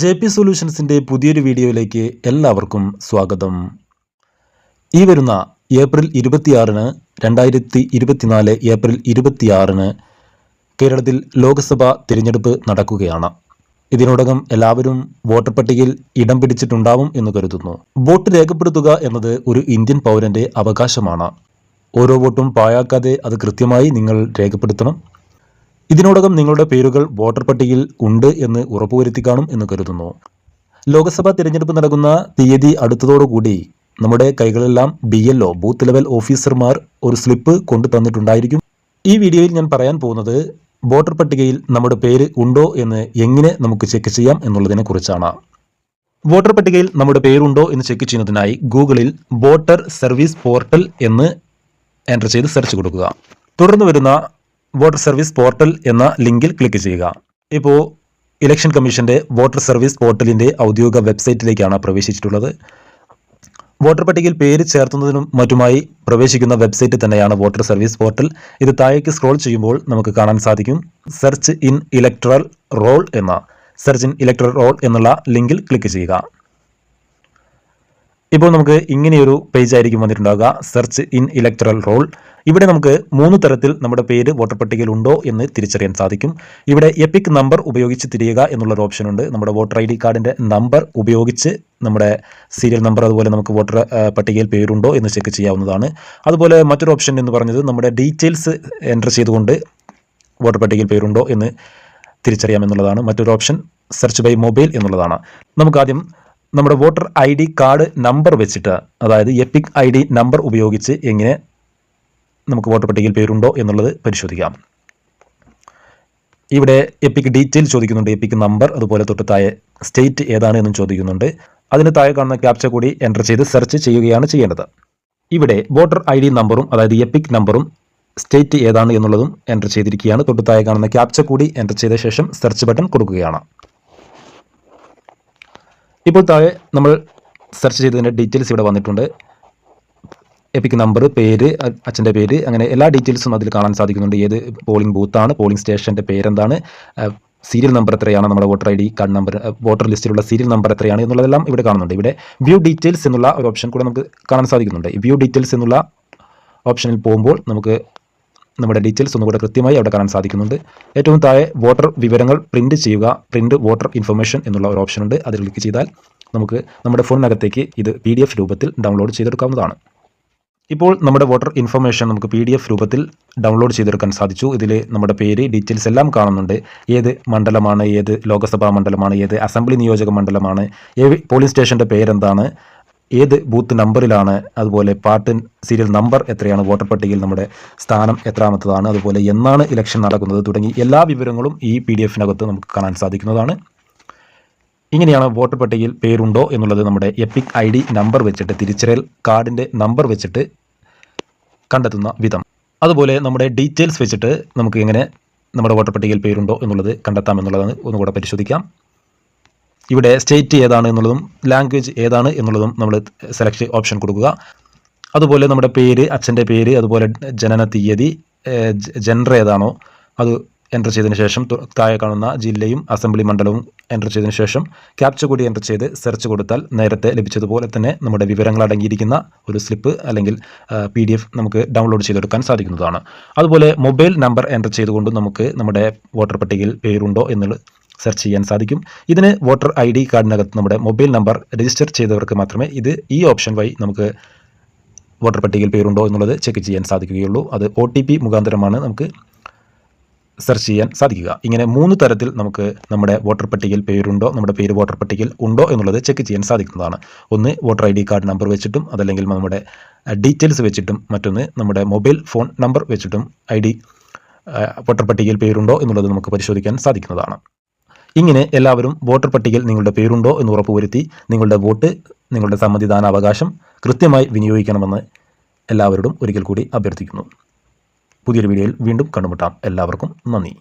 J P സൊല്യൂഷൻസിന്റെ പുതിയൊരു വീഡിയോയിലേക്ക് എല്ലാവർക്കും സ്വാഗതം. ഈ വരുന്ന ഏപ്രിൽ ഇരുപത്തിയാറിന് രണ്ടായിരത്തി ഇരുപത്തിനാല് ഏപ്രിൽ ഇരുപത്തിയാറിന് കേരളത്തിൽ ലോക്സഭാ തിരഞ്ഞെടുപ്പ് നടക്കുകയാണ്. ഇതിനോടകം എല്ലാവരും വോട്ടർ പട്ടികയിൽ ഇടം പിടിച്ചിട്ടുണ്ടാവും എന്ന് കരുതുന്നു. വോട്ട് രേഖപ്പെടുത്തുക എന്നത് ഒരു ഇന്ത്യൻ പൗരന്റെ അവകാശമാണ്. ഓരോ വോട്ടും പാഴാക്കാതെ അത് കൃത്യമായി നിങ്ങൾ രേഖപ്പെടുത്തണം. ഇതിനോടകം നിങ്ങളുടെ പേരുകൾ വോട്ടർ പട്ടികയിൽ ഉണ്ട് എന്ന് ഉറപ്പുവരുത്തി കാണും എന്ന് കരുതുന്നു. ലോക്സഭാ തിരഞ്ഞെടുപ്പ് നടക്കുന്ന തീയതി അടുത്തതോടുകൂടി നമ്മുടെ കൈകളെല്ലാം B L O booth level ഓഫീസർമാർ ഒരു സ്ലിപ്പ് കൊണ്ടു തന്നിട്ടുണ്ടായിരിക്കും. ഈ വീഡിയോയിൽ ഞാൻ പറയാൻ പോകുന്നത് വോട്ടർ പട്ടികയിൽ നമ്മുടെ പേര് ഉണ്ടോ എന്ന് എങ്ങനെ നമുക്ക് ചെക്ക് ചെയ്യാം എന്നുള്ളതിനെ കുറിച്ചാണ് വോട്ടർ പട്ടികയിൽ നമ്മുടെ പേരുണ്ടോ എന്ന് ചെക്ക് ചെയ്യുന്നതിനായി ഗൂഗിളിൽ വോട്ടർ സർവീസ് പോർട്ടൽ എന്ന് എന്റർ ചെയ്ത് സെർച്ച് കൊടുക്കുക. തുടർന്ന് വരുന്ന വോട്ടർ സർവീസ് പോർട്ടൽ എന്ന ലിങ്കിൽ ക്ലിക്ക് ചെയ്യുക. ഇപ്പോൾ ഇലക്ഷൻ കമ്മീഷന്റെ വോട്ടർ സർവീസ് പോർട്ടലിന്റെ ഔദ്യോഗിക വെബ്സൈറ്റിലേക്കാണ് പ്രവേശിച്ചിട്ടുള്ളത്. വോട്ടർ പട്ടികയിൽ പേര് ചേർത്തുന്നതിനും മറ്റുമായി പ്രവേശിക്കുന്ന വെബ്സൈറ്റ് തന്നെയാണ് വോട്ടർ സർവീസ് പോർട്ടൽ. ഇത് താഴേക്ക് സ്ക്രോൾ ചെയ്യുമ്പോൾ നമുക്ക് കാണാൻ സാധിക്കും. സെർച്ച് ഇൻ ഇലക്ട്രൽ റോൾ എന്ന സെർച്ച് ഇൻ ഇലക്ട്രൽ റോൾ എന്നുള്ള ലിങ്കിൽ ക്ലിക്ക് ചെയ്യുക. ഇപ്പോൾ നമുക്ക് ഇങ്ങനെയൊരു പേജ് ആയിരിക്കും വന്നിട്ടുണ്ടാകുക സെർച്ച് ഇൻ ഇലക്ട്രൽ റോൾ. ഇവിടെ നമുക്ക് മൂന്ന് തരത്തിൽ നമ്മുടെ പേര് വോട്ടർ പട്ടികയിൽ ഉണ്ടോ എന്ന് തിരിച്ചറിയാൻ സാധിക്കും. ഇവിടെ എപ്പിക് നമ്പർ ഉപയോഗിച്ച് തിരിയുക എന്നുള്ളൊരു ഓപ്ഷൻ ഉണ്ട്. നമ്മുടെ വോട്ടർ ഐ ഡി കാർഡിന്റെ നമ്പർ ഉപയോഗിച്ച് നമ്മുടെ സീരിയൽ നമ്പർ അതുപോലെ നമുക്ക് വോട്ടർ പട്ടികയിൽ പേരുണ്ടോ എന്ന് ചെക്ക് ചെയ്യാവുന്നതാണ്. അതുപോലെ മറ്റൊരു ഓപ്ഷൻ എന്ന് പറഞ്ഞത് നമ്മുടെ ഡീറ്റെയിൽസ് എന്റർ ചെയ്തുകൊണ്ട് വോട്ടർ പട്ടികയിൽ പേരുണ്ടോ എന്ന് തിരിച്ചറിയാമെന്നുള്ളതാണ്. മറ്റൊരു ഓപ്ഷൻ സെർച്ച് ബൈ മൊബൈൽ എന്നുള്ളതാണ്. നമുക്കാദ്യം നമ്മുടെ voter I D card number വെച്ചിട്ട് അതായത് എപ്പിക് ഐ ഡി നമ്പർ ഉപയോഗിച്ച് എങ്ങനെ നമുക്ക് വോട്ടർ പട്ടികയിൽ പേരുണ്ടോ എന്നുള്ളത് പരിശോധിക്കാം. ഇവിടെ എപ്പിക്ക് ഡീറ്റെയിൽ ചോദിക്കുന്നുണ്ട്. എപ്പിക്ക് നമ്പർ അതുപോലെ തൊട്ട് താഴെ സ്റ്റേറ്റ് ഏതാണ് എന്നും ചോദിക്കുന്നുണ്ട്. അതിന് താഴെ കാണുന്ന ക്യാപ്ച കൂടി എന്റർ ചെയ്ത് സെർച്ച് ചെയ്യുകയാണ് ചെയ്യേണ്ടത്. ഇവിടെ വോട്ടർ ഐ ഡി നമ്പറും അതായത് എപ്പിക് നമ്പറും സ്റ്റേറ്റ് ഏതാണ് എന്നുള്ളതും എന്റർ ചെയ്തിരിക്കുകയാണ്. തൊട്ട് താഴെ കാണുന്ന ക്യാപ്ച കൂടി എന്റർ ചെയ്ത ശേഷം സെർച്ച് ബട്ടൺ കൊടുക്കുകയാണ്. ഇപ്പോൾ താഴെ നമ്മൾ സെർച്ച് ചെയ്തതിന്റെ ഡീറ്റെയിൽസ് ഇവിടെ വന്നിട്ടുണ്ട്. എപ്പിക് നമ്പർ പേര് അച്ഛന്റെ പേര് അങ്ങനെ എല്ലാ ഡീറ്റെയിൽസും അതിൽ കാണാൻ സാധിക്കുന്നുണ്ട്. ഏത് പോളിംഗ് ബൂത്താണ് പോളിംഗ് സ്റ്റേഷന്റെ പേരെന്താണ് സീരിയൽ നമ്പർ എത്രയാണ് നമ്മുടെ voter I D card number voter ലിസ്റ്റിലുള്ള സീരിയൽ നമ്പർ എത്രയാണ് എന്നുള്ളതെല്ലാം ഇവിടെ കാണുന്നുണ്ട്. ഇവിടെ വ്യൂ ഡീറ്റെയിൽസ് എന്നുള്ള ഒരു ഓപ്ഷൻ കൂടെ നമുക്ക് കാണാൻ സാധിക്കുന്നുണ്ട്. വ്യൂ ഡീറ്റെയിൽസ് എന്നുള്ള ഓപ്ഷനിൽ പോകുമ്പോൾ നമുക്ക് നമ്മുടെ ഡീറ്റെയിൽസ് ഒന്നുകൂടെ കൃത്യമായി അവിടെ കാണാൻ സാധിക്കുന്നുണ്ട്. ഏറ്റവും താഴെ വോട്ടർ വിവരങ്ങൾ പ്രിന്റ് ചെയ്യുക പ്രിന്റ് വോട്ടർ ഇൻഫർമേഷൻ എന്നുള്ള ഒരു ഓപ്ഷനുണ്ട് അതിൽ ക്ലിക്ക് ചെയ്താൽ നമുക്ക് നമ്മുടെ ഫോണിനകത്തേക്ക് ഇത് പി രൂപത്തിൽ ഡൗൺലോഡ് ചെയ്തെടുക്കാവുന്നതാണ്. ഇപ്പോൾ നമ്മുടെ വോട്ടർ ഇൻഫർമേഷൻ നമുക്ക് പി ഡി എഫ് രൂപത്തിൽ ഡൗൺലോഡ് ചെയ്തെടുക്കാൻ സാധിച്ചു. ഇതിൽ നമ്മുടെ പേര് ഡീറ്റെയിൽസ് എല്ലാം കാണുന്നുണ്ട്. ഏത് മണ്ഡലമാണ് ഏത് ലോക്സഭാ മണ്ഡലമാണ് ഏത് അസംബ്ലി നിയോജക മണ്ഡലമാണ് ഏത് പോളിംഗ് സ്റ്റേഷന്റെ പേരെന്താണ് ഏത് ബൂത്ത് നമ്പറിലാണ് അതുപോലെ പാർട്ട് സീരിയൽ നമ്പർ എത്രയാണ് വോട്ടർ പട്ടികയിൽ നമ്മുടെ സ്ഥാനം എത്രാമത്തതാണ് അതുപോലെ എന്നാണ് ഇലക്ഷൻ നടക്കുന്നത് തുടങ്ങി എല്ലാ വിവരങ്ങളും ഈ പി ഡി എഫിനകത്ത് നമുക്ക് കാണാൻ സാധിക്കുന്നതാണ്. ഇങ്ങനെയാണ് വോട്ടർ പട്ടികയിൽ പേരുണ്ടോ എന്നുള്ളത് നമ്മുടെ എപ്പിക് ഐ ഡി നമ്പർ വെച്ചിട്ട് തിരിച്ചറിയൽ കാർഡിന്റെ നമ്പർ വെച്ചിട്ട് കണ്ടെത്തുന്ന വിധം. അതുപോലെ നമ്മുടെ ഡീറ്റെയിൽസ് വെച്ചിട്ട് നമുക്ക് എങ്ങനെ നമ്മുടെ വോട്ടർ പട്ടികയിൽ പേരുണ്ടോ എന്നുള്ളത് കണ്ടെത്താം എന്നുള്ളതാണ് ഒന്നുകൂടെ പരിശോധിക്കാം. ഇവിടെ സ്റ്റേറ്റ് ഏതാണ് എന്നുള്ളതും ലാംഗ്വേജ് ഏതാണ് എന്നുള്ളതും നമ്മൾ സെലക്ട് ഓപ്ഷൻ കൊടുക്കുക. അതുപോലെ നമ്മുടെ പേര് അച്ഛന്റെ പേര് അതുപോലെ ജനന തീയതി ജെൻഡർ ഏതാണോ അത് എന്റർ ചെയ്തതിന് ശേഷം താഴെ കാണുന്ന ജില്ലയും അസംബ്ലി മണ്ഡലവും എന്റർ ചെയ്തതിന് ശേഷം ക്യാപ്ച കൂടി എന്റർ ചെയ്ത് സെർച്ച് കൊടുത്താൽ നേരത്തെ ലഭിച്ചതുപോലെ തന്നെ നമ്മുടെ വിവരങ്ങൾ അടങ്ങിയിരിക്കുന്ന ഒരു സ്ലിപ്പ് അല്ലെങ്കിൽ പി നമുക്ക് ഡൗൺലോഡ് ചെയ്തെടുക്കാൻ സാധിക്കുന്നതാണ്. അതുപോലെ മൊബൈൽ നമ്പർ എന്റർ ചെയ്തുകൊണ്ട് നമുക്ക് നമ്മുടെ വോട്ടർ പട്ടികയിൽ പേരുണ്ടോ എന്നുള്ള സെർച്ച് ചെയ്യാൻ സാധിക്കും. ഇതിന് വോട്ടർ ഐ ഡി കാർഡിനകത്ത് നമ്മുടെ മൊബൈൽ നമ്പർ രജിസ്റ്റർ ചെയ്തവർക്ക് മാത്രമേ ഇത് ഈ ഓപ്ഷൻ വഴി നമുക്ക് വോട്ടർ പട്ടികയിൽ പേരുണ്ടോ എന്നുള്ളത് ചെക്ക് ചെയ്യാൻ സാധിക്കുകയുള്ളൂ. അത് ഒ ടി പി മുഖാന്തരമാണ് നമുക്ക് സെർച്ച് ചെയ്യാൻ സാധിക്കുക. ഇങ്ങനെ മൂന്ന് തരത്തിൽ നമുക്ക് നമ്മുടെ വോട്ടർ പട്ടികയിൽ പേരുണ്ടോ നമ്മുടെ പേര് വോട്ടർ പട്ടികയിൽ ഉണ്ടോ എന്നുള്ളത് ചെക്ക് ചെയ്യാൻ സാധിക്കുന്നതാണ്. ഒന്ന് വോട്ടർ ഐ കാർഡ് നമ്പർ വെച്ചിട്ടും അതല്ലെങ്കിൽ നമ്മുടെ ഡീറ്റെയിൽസ് വെച്ചിട്ടും മറ്റൊന്ന് നമ്മുടെ മൊബൈൽ ഫോൺ നമ്പർ വെച്ചിട്ടും ഐ ഡി വോട്ടർ പട്ടികയിൽ പേരുണ്ടോ എന്നുള്ളത് നമുക്ക് പരിശോധിക്കാൻ സാധിക്കുന്നതാണ്. ഇങ്ങനെ എല്ലാവരും വോട്ടർ പട്ടികയിൽ നിങ്ങളുടെ പേരുണ്ടോ എന്ന് ഉറപ്പുവരുത്തി നിങ്ങളുടെ വോട്ട് നിങ്ങളുടെ സമ്മതിദാന അവകാശം കൃത്യമായി വിനിയോഗിക്കണമെന്ന് എല്ലാവരോടും ഒരിക്കൽ കൂടി അഭ്യർത്ഥിക്കുന്നു. പുതിയൊരു വീഡിയോയിൽ വീണ്ടും കണ്ടുമുട്ടാം. എല്ലാവർക്കും നന്ദി.